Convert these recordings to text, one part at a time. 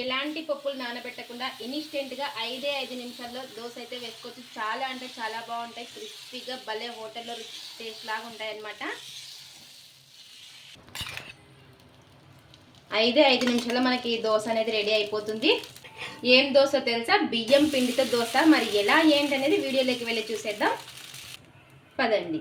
ఎలాంటి పప్పులు నానబెట్టకుండా ఇన్స్టెంట్గా ఐదే ఐదు నిమిషాల్లో దోశ అయితే వేసుకోవచ్చు. చాలా అంటే చాలా బాగుంటాయి. క్రిస్పీగా భలే హోటల్లో టేస్ట్ లాగా ఉంటాయి అన్నమాట ఐదే ఐదు నిమిషాల్లో మనకి ఈ దోశ అనేది రెడీ అయిపోతుంది. ఏం దోశ తెలుసా? బియ్యం పిండితో దోశ. మరి ఎలా ఏంటి అనేది వీడియోలోకి వెళ్ళి చూసేద్దాం. పదండి.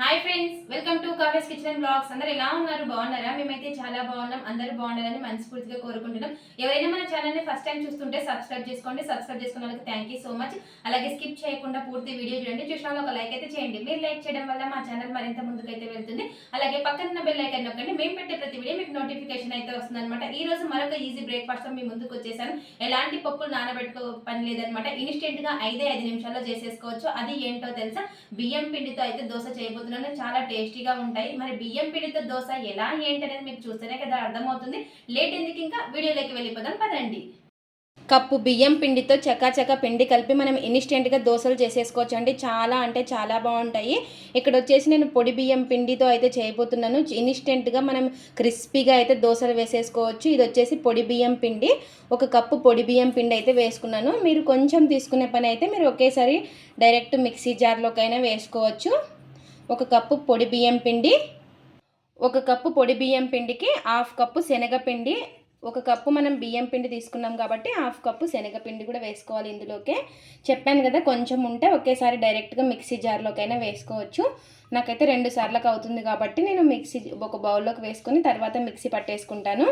Hi friends welcome to Kavya's kitchen blogs అందరు ఎలా ఉన్నారు? బాగున్నారా? మేమైతే చాలా బాగున్నాం. అందరూ బాగున్నారని మనస్ఫూర్తిగా కోరుకుంటున్నాం. ఎవరైనా మన ఛానల్ని ఫస్ట్ టైం చూస్తుంటే సబ్స్క్రైబ్ చేసుకోండి. సబ్స్క్రైబ్ చేసుకున్న వాళ్ళకి థ్యాంక్ యూ సో మచ్ అలాగే స్కిప్ చేయకుండా పూర్తి వీడియో చూడండి. చూసిన ఒక లైక్ అయితే చేయండి. మీరు లైక్ చేయడం వల్ల మా ఛానల్ మరింత ముందుకైతే వెళ్తుంది. అలాగే పక్కన ఉన్న బెల్ ఐకాన్ నొక్కండి. మేము పెట్టే ప్రతి వీడియో మీకు నోటిఫికేషన్ అయితే వస్తుంది అనమాట ఈ రోజు మరొక ఈజీ బ్రేక్ఫాస్ట్ మీ ముందుకు వచ్చేసాను. ఎలాంటి పప్పులు నానబెట్టుకో పని లేదనమాట ఇన్స్టెంట్గా ఐదే ఐదు నిమిషాల్లో చేసేసుకోవచ్చు. అది ఏంటో తెలుసా? బియ్యం పిండితో అయితే దోశ చేయబోతున్నాను చాలా టేస్టీగా ఉంటాయి. మరి బియ్యం పిండితో దోశ ఎలా ఏంటి అనేది మీకు చూస్తేనే కదా అర్థమవుతుంది. లేట్ ఎందుకు ఇంకా? వీడియోలోకి వెళ్ళిపోదాం పదండి. కప్పు బియ్యం పిండితో చకాచక పిండి కలిపి మనం ఇన్స్టెంట్గా దోశలు చేసేసుకోవచ్చు అండి చాలా అంటే చాలా బాగుంటాయి. ఇక్కడ వచ్చేసి నేను పొడి బియ్యం పిండితో అయితే చేయబోతున్నాను. ఇన్స్టెంట్గా మనం క్రిస్పీగా అయితే దోశలు వేసేసుకోవచ్చు. ఇది వచ్చేసి పొడి బియ్యం పిండి. ఒక కప్పు పొడి బియ్యం పిండి అయితే వేసుకున్నాను. మీరు కొంచెం తీసుకునే పని అయితే మీరు ఒకేసారి డైరెక్ట్ మిక్సీ జార్లోకైనా వేసుకోవచ్చు. ఒక కప్పు పొడి బియ్యం పిండి ఒక కప్పు పొడి బియ్యం పిండికి హాఫ్ కప్పు శనగపిండి ఒక కప్పు మనం బియ్యం పిండి తీసుకున్నాం కాబట్టి హాఫ్ కప్పు శనగపిండి కూడా వేసుకోవాలి ఇందులోకే. చెప్పాను కదా కొంచెం ఉంటే ఒకేసారి డైరెక్ట్గా మిక్సీ జార్లోకైనా వేసుకోవచ్చు. నాకైతే రెండు సార్లకు అవుతుంది కాబట్టి నేను మిక్సీ ఒక బౌల్లోకి వేసుకొని తర్వాత మిక్సీ పట్టేసుకుంటాను.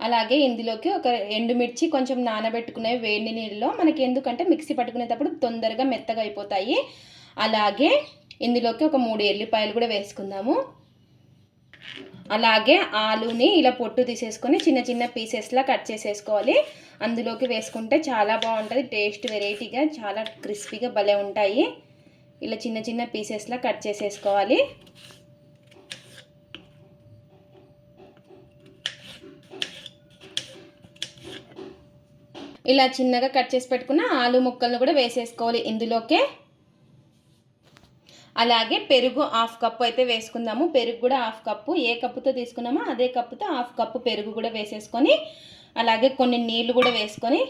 అలాగే ఇందులోకి ఒక ఎండుమిర్చి కొంచెం నానబెట్టుకునే వేడి నీళ్ళలో మనకి ఎందుకంటే మిక్సీ పట్టుకునేటప్పుడు తొందరగా మెత్తగా అయిపోతాయి. అలాగే ఇందులోకి ఒక మూడు ఎల్లిపాయలు కూడా వేసుకుందాము. అలాగే ఆలుని ఇలా పొట్టు తీసేసుకొని చిన్న చిన్న పీసెస్లా కట్ చేసేసుకోవాలి. అందులోకి వేసుకుంటే చాలా బాగుంటుంది టేస్ట్ వెరైటీగా చాలా క్రిస్పీగా భలే ఉంటాయి. ఇలా చిన్న చిన్న పీసెస్లా కట్ చేసేసుకోవాలి. ఇలా చిన్నగా కట్ చేసి పెట్టుకున్న ఆలు ముక్కలను కూడా వేసేసుకోవాలి ఇందులోకే. అలాగే పెరుగు హాఫ్ కప్పు అయితే వేసుకుందాము. పెరుగు కూడా హాఫ్ కప్పు. ఏ కప్పుతో తీసుకున్నామో అదే కప్పుతో హాఫ్ కప్పు పెరుగు కూడా వేసేసుకొని అలాగే కొన్ని నీళ్ళు కూడా వేసుకొని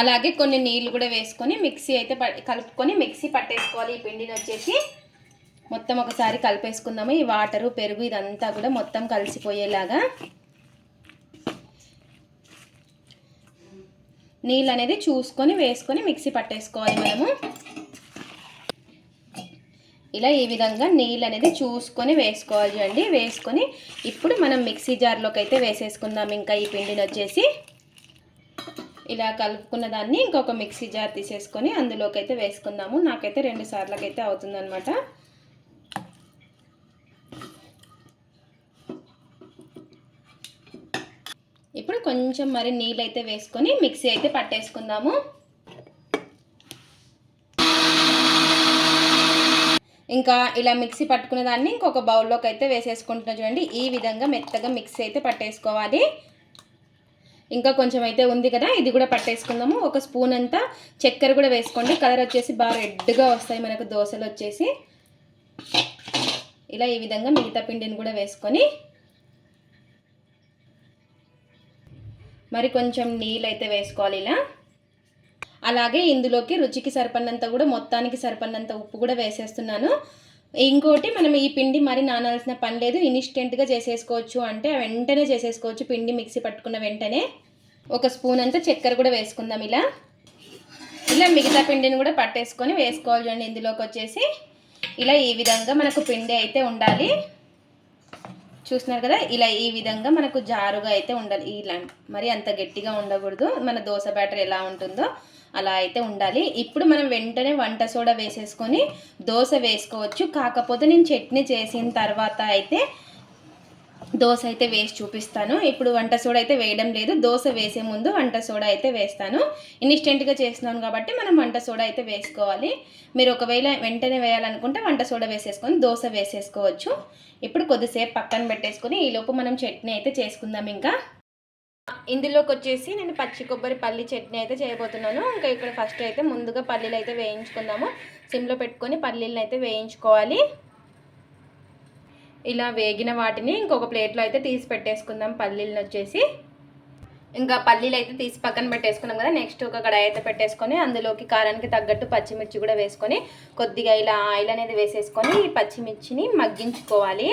అలాగే కొన్ని నీళ్ళు కూడా వేసుకొని మిక్సీ అయితే కలుపుకొని మిక్సీ పట్టేసుకోవాలి. ఈ పిండిని వచ్చేసి మొత్తం ఒకసారి కలిపేసుకుందాము. ఈ వాటరు పెరుగు ఇదంతా కూడా మొత్తం కలిసిపోయేలాగా నీళ్ళు అనేది చూసుకొని వేసుకొని మిక్సీ పట్టేసుకోవాలి మనము. ఇలా ఈ విధంగా నీళ్ళు అనేది చూసుకొని వేసుకోవాలి అండి. వేసుకొని ఇప్పుడు మనం మిక్సీ జార్లోకి అయితే వేసేసుకుందాం. ఇంకా ఈ పిండిని వచ్చేసి ఇలా కలుపుకున్న దాన్ని ఇంకొక మిక్సీ జార్ తీసేసుకొని అందులోకి అయితే వేసుకుందాము. నాకైతే రెండు సార్లకైతే అయితే ఇప్పుడు కొంచెం మరి నీళ్ళు అయితే వేసుకొని మిక్సీ అయితే పట్టేసుకుందాము. ఇంకా ఇలా మిక్సీ పట్టుకునే దాన్ని ఇంకొక బౌల్లోకి అయితే వేసేసుకుంటున్నా చూడండి. ఈ విధంగా మెత్తగా మిక్సీ అయితే పట్టేసుకోవాలి. ఇంకా కొంచెం అయితే ఉంది కదా ఇది కూడా పట్టేసుకుందాము. ఒక స్పూన్ అంతా చక్కెర కూడా వేసుకోండి. కలర్ వచ్చేసి బాగా రెడ్గా వస్తాయి మనకు దోశలు వచ్చేసి. ఇలా ఈ విధంగా మిగతా పిండిని కూడా వేసుకొని మరి కొంచెం నీళ్ళు అయితే వేసుకోవాలి ఇలా. అలాగే ఇందులోకి రుచికి సరిపడినంత కూడా మొత్తానికి సరిపడినంత ఉప్పు కూడా వేసేస్తున్నాను. ఇంకోటి మనం ఈ పిండి మరి నానాల్సిన పని లేదు. ఇన్స్టెంట్గా చేసేసుకోవచ్చు అంటే వెంటనే చేసేసుకోవచ్చు. పిండి మిక్సీ పట్టుకున్న వెంటనే ఒక స్పూన్ అంతా చక్కెర కూడా వేసుకుందాం ఇలా. ఇలా మిగతా పిండిని కూడా పట్టేసుకొని వేసుకోవాలి చూడండి. ఇందులోకి వచ్చేసి ఇలా ఈ విధంగా మనకు పిండి అయితే ఉండాలి. చూస్తున్నారు కదా? ఇలా ఈ విధంగా మనకు జారుగా అయితే ఉండాలి. ఇలా మరి అంత గట్టిగా ఉండకూడదు. మన దోశ బ్యాటర్ ఎలా ఉంటుందో అలా అయితే ఉండాలి. ఇప్పుడు మనం వెంటనే వంట సోడా వేసేసుకొని దోశ వేసుకోవచ్చు. కాకపోతే నేను చట్నీ చేసిన తర్వాత అయితే దోశ అయితే వేసి చూపిస్తాను. ఇప్పుడు వంట సోడా అయితే వేయడం లేదు. దోశ వేసే ముందు వంట సోడా అయితే వేస్తాను. ఇన్స్టెంట్గా చేస్తున్నాను కాబట్టి మనం వంట సోడా అయితే వేసుకోవాలి. మీరు ఒకవేళ వెంటనే వేయాలనుకుంటే వంట సోడా వేసేసుకొని దోశ వేసేసుకోవచ్చు. ఇప్పుడు కొద్దిసేపు పక్కన పెట్టేసుకొని ఈలోపు మనం చట్నీ అయితే చేసుకుందాం ఇంకా. ఇందులోకి వచ్చేసి నేను పచ్చి కొబ్బరి పల్లి చట్నీ అయితే చేయబోతున్నాను. ఇంకా ఇక్కడ ఫస్ట్ అయితే ముందుగా పల్లీలు అయితే వేయించుకుందాము. సిమ్లో పెట్టుకొని పల్లీలను అయితే వేయించుకోవాలి. ఇలా వేగిన వాటిని ఇంకొక ప్లేట్లో అయితే తీసి పెట్టేసుకుందాం పల్లీలను వచ్చేసి. ఇంకా పల్లీలు అయితే తీసి పక్కన పెట్టేసుకున్నాం కదా నెక్స్ట్ ఒక కడాయి అయితే పెట్టేసుకొని అందులోకి కారానికి తగ్గట్టు పచ్చిమిర్చి కూడా వేసుకొని కొద్దిగా ఇలా ఆయిల్ అనేది వేసేసుకొని ఈ పచ్చిమిర్చిని మగ్గించుకోవాలి.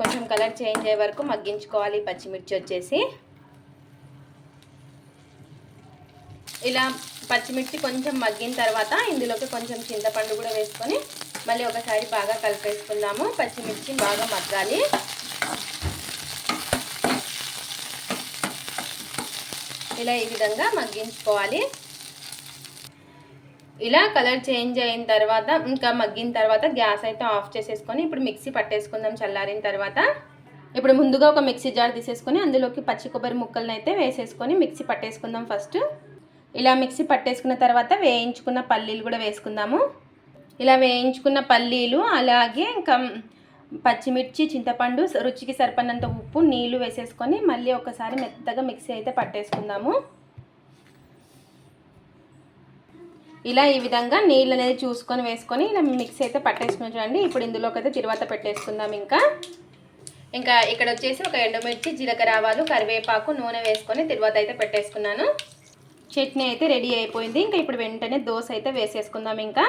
కొంచెం కలర్ చేంజ్ అయ్యే వరకు మగ్గించుకోవాలి ఈ పచ్చిమిర్చి వచ్చేసి. ఇలా పచ్చిమిర్చి కొంచెం మగ్గిన తర్వాత ఇందులోకి కొంచెం చింతపండు కూడా వేసుకొని మళ్ళీ ఒకసారి బాగా కలిపేసుకుందాము. పచ్చిమిర్చి బాగా మగ్గాలి. ఇలా ఈ విధంగా మగ్గించుకోవాలి. ఇలా కలర్ చేంజ్ అయిన తర్వాత ఇంకా మగ్గిన తర్వాత గ్యాస్ అయితే ఆఫ్ చేసేసుకొని ఇప్పుడు మిక్సీ పట్టేసుకుందాం చల్లారిన తర్వాత. ఇప్పుడు ముందుగా ఒక మిక్సీ జార్ తీసేసుకొని అందులోకి పచ్చి కొబ్బరి ముక్కలను అయితే వేసేసుకొని మిక్సీ పట్టేసుకుందాం ఫస్ట్. ఇలా మిక్సీ పట్టేసుకున్న తర్వాత వేయించుకున్న పల్లీలు కూడా వేసుకుందాము. ఇలా వేయించుకున్న పల్లీలు అలాగే ఇంకా పచ్చిమిర్చి చింతపండు రుచికి సరిపడినంత ఉప్పు నీళ్ళు వేసేసుకొని మళ్ళీ ఒకసారి మెత్తగా మిక్సీ అయితే పట్టేసుకుందాము. ఇలా ఈ విధంగా నీళ్ళు అనేది చూసుకొని వేసుకొని ఇలా మిక్సీ అయితే పట్టేసుకుని చూడండి. ఇప్పుడు ఇందులోకి అయితే తిరువాత పెట్టేసుకుందాం ఇంకా. ఇంకా ఇక్కడ వచ్చేసి ఒక ఎండుమిర్చి జీలకర్ర ఆవాలు కరివేపాకు నూనె వేసుకొని తిరువాత అయితే పెట్టేసుకున్నాను. చట్నీ అయితే రెడీ అయిపోయింది. ఇంకా ఇప్పుడు వెంటనే దోశ అయితే వేసేసుకుందాం ఇంకా.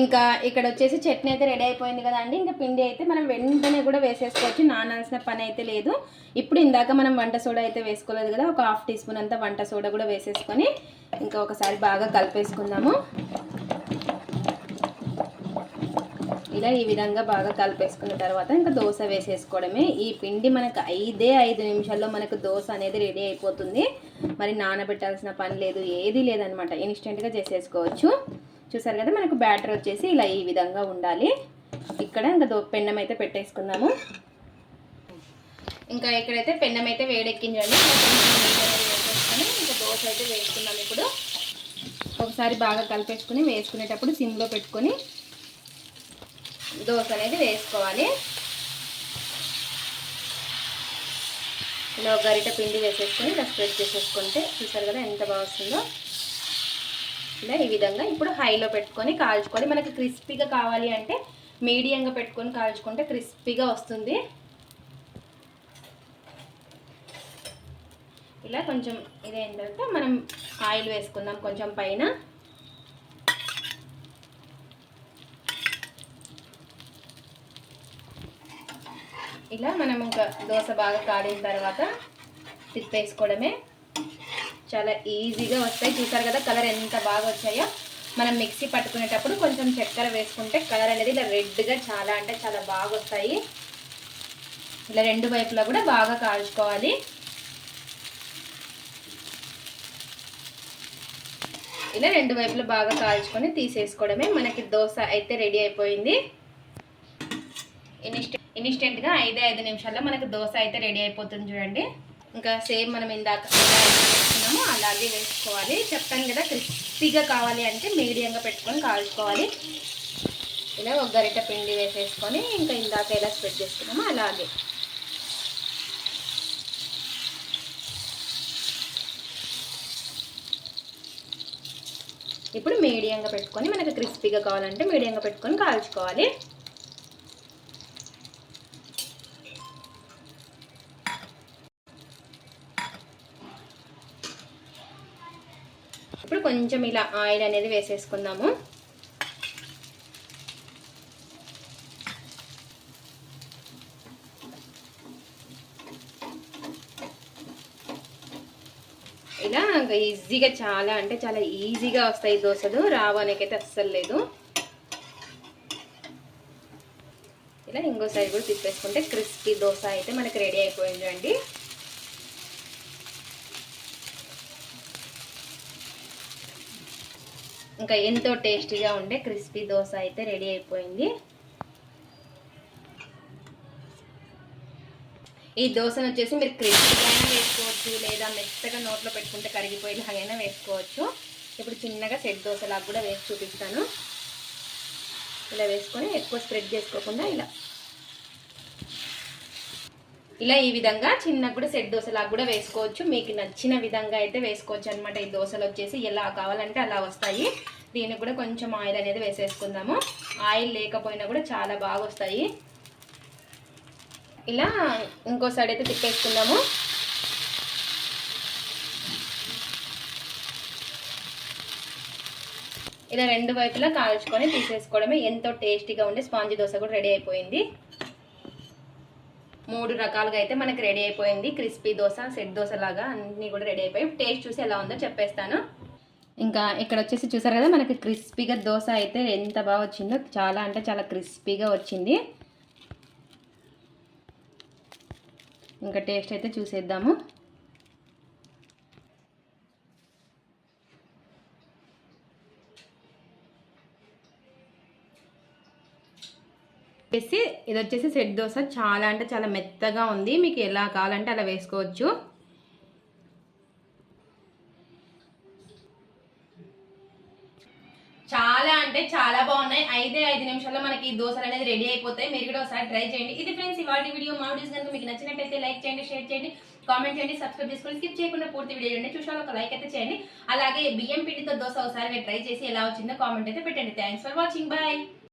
ఇంకా ఇక్కడ వచ్చేసి చట్నీ అయితే రెడీ అయిపోయింది కదండి ఇంకా పిండి అయితే మనం వెంటనే కూడా వేసేసుకోవచ్చు. నానాల్సిన పని అయితే లేదు. ఇప్పుడు ఇందాక మనం వంట సోడా అయితే వేసుకోలేదు కదా ఒక హాఫ్ టీ స్పూన్ అంతా వంట సోడా కూడా వేసేసుకొని ఇంకా ఒకసారి బాగా కలిపేసుకుందాము. ఇలా ఈ విధంగా బాగా కలిపేసుకున్న తర్వాత ఇంకా దోశ వేసేసుకోవడమే. ఈ పిండి మనకు ఐదే ఐదు నిమిషాల్లో మనకు దోశ అనేది రెడీ అయిపోతుంది. మరి నానబెట్టాల్సిన పని లేదు ఏది లేదనమాట. ఇన్స్టెంట్గా చేసేసుకోవచ్చు. చూసారు కదా మనకు బ్యాటర్ వచ్చేసి ఇలా ఈ విధంగా ఉండాలి. ఇక్కడ ఇంకా దో పెన్నం అయితే పెట్టేసుకుందాము. ఇంకా ఇక్కడైతే పెన్నం అయితే వేడెక్కించండి వేసేసుకొని ఇంకా దోశ అయితే వేసుకుందాం ఇప్పుడు. ఒకసారి బాగా కలిపేసుకుని వేసుకునేటప్పుడు సిమ్లో పెట్టుకొని దోశ అనేది వేసుకోవాలి. ఇలా గరిట పిండి వేసేసుకొని ఇలా స్ప్రెడ్ చేసేసుకుంటే చూసారు కదా ఎంత బాగుస్తుందో ఇలా ఈ విధంగా ఇప్పుడు హైలో పెట్టుకొని కాల్చుకోవాలి. మనకి క్రిస్పీగా కావాలి అంటే మీడియంగా పెట్టుకొని కాల్చుకుంటే క్రిస్పీగా వస్తుంది. ఇలా కొంచెం ఇదేంటంటే మనం ఆయిల్ వేసుకుందాం కొంచెం పైన. ఇలా మనం ఇంకా దోశ బాగా కాలిన తర్వాత తిప్పేసుకోవడమే. చాలా ఈజీగా వస్తాయి. చూసారు కదా కలర్ ఎంత బాగా వచ్చాయో? మనం మిక్సీ పట్టుకునేటప్పుడు కొంచెం చక్కెర వేసుకుంటే కలర్ అనేది ఇలా రెడ్గా చాలా అంటే చాలా బాగా వస్తాయి. ఇలా రెండు వైపులా కూడా బాగా కాల్చుకోవాలి. ఇలా రెండు వైపులు బాగా కాల్చుకొని తీసేసుకోవడమే. మనకి దోశ అయితే రెడీ అయిపోయింది. ఇన్స్టెంట్ ఇన్స్టెంట్గా ఐదే ఐదు నిమిషాల్లో మనకి దోశ అయితే రెడీ అయిపోతుంది చూడండి. ఇంకా సేమ్ మనం ఇందాక వేసుకున్నామో అలాగే వేసుకోవాలి. చెప్తాను కదా క్రిస్పీగా కావాలి అంటే మీడియంగా పెట్టుకొని కాల్చుకోవాలి. ఇలా ఒక గరిట పిండి వేసేసుకొని ఇంకా ఇందాక ఎలా స్ప్రెడ్ చేసుకున్నామో అలాగే. ఇప్పుడు మీడియంగా పెట్టుకొని మనకి క్రిస్పీగా కావాలంటే మీడియంగా పెట్టుకొని కాల్చుకోవాలి. ఇప్పుడు కొంచెం ఇలా ఆయిల్ అనేది వేసేసుకుందాము. ఇలా ఈజీగా చాలా అంటే చాలా ఈజీగా వస్తాయి దోశలు. రావడానికైతే అస్సలు లేదు. ఇలా ఇంకో సైడ్ కూడా తిప్పేసుకుంటే క్రిస్పీ దోశ అయితే మనకి రెడీ అయిపోయింది ఇంకా ఎంతో టేస్టీగా ఉండే క్రిస్పీ దోశ అయితే రెడీ అయిపోయింది. ఈ దోశను వచ్చేసి మీరు క్రిస్పీగా అయినా వేసుకోవచ్చు లేదా మెత్తగా నోట్లో పెట్టుకుంటే కరిగిపోయేలాగైనా వేసుకోవచ్చు. ఇప్పుడు చిన్నగా సెట్ దోశలాగా కూడా వేసి చూపిస్తాను. ఇలా వేసుకొని ఎక్కువ స్ప్రెడ్ చేసుకోకుండా ఇలా ఇలా ఈ విధంగా చిన్న కూడా సెట్ దోశలాగా కూడా వేసుకోవచ్చు. మీకు నచ్చిన విధంగా అయితే వేసుకోవచ్చు అనమాట ఈ దోశలు వచ్చేసి ఎలా కావాలంటే అలా వస్తాయి. దీనికి కూడా కొంచెం ఆయిల్ అనేది వేసేసుకుందాము. ఆయిల్ లేకపోయినా కూడా చాలా బాగా వస్తాయి. ఇలా ఇంకో సైడ్ అయితే తిప్పేసుకుందాము. ఇలా రెండు వైపులా కాల్చుకొని తీసేసుకోవడమే ఎంతో టేస్టీగా ఉండే స్పాంజీ దోశ కూడా రెడీ అయిపోయింది. మూడు రకాలుగా అయితే మనకి రెడీ అయిపోయింది. క్రిస్పీ దోశ సెట్ దోశ లాగా అన్నీ కూడా రెడీ అయిపోయి టేస్ట్ చూసి ఎలా ఉందో చెప్పేస్తాను. ఇంకా ఇక్కడ వచ్చేసి చూసారు కదా మనకి క్రిస్పీగా దోశ అయితే ఎంత బాగా వచ్చిందో చాలా అంటే చాలా క్రిస్పీగా వచ్చింది. ఇంకా టేస్ట్ అయితే చూసేద్దాము. వచ్చేసి ఇది వచ్చేసి సెట్ దోశ చాలా అంటే చాలా మెత్తగా ఉంది. మీకు ఎలా కావాలంటే అలా వేసుకోవచ్చు. చాలా అంటే చాలా బాగున్నాయి. ఐదే ఐదు నిమిషాల్లో మనకి ఈ దోశలు అనేది రెడీ అయిపోతాయి. మీరు కూడా ఒకసారి ట్రై చేయండి. ఇది ఫ్రెండ్స్ ఇవాళ వీడియో మా వీడియోస్ కనుక మీకు నచ్చినట్టయితే లైక్ చేయండి షేర్ చేయండి కామెంట్ చేయండి సబ్స్క్రైబ్ చేసుకోండి స్కిప్ చేయకుండా పూర్తి వీడియో చూడండి. చూసాను ఒక లైక్ అయితే చేయండి. అలాగే బియ్యం పిండితో దోశ ఒకసారి ట్రై చేసి ఎలా వచ్చిందో కామెంట్ అయితే పెట్టండి. Thanks for watching bye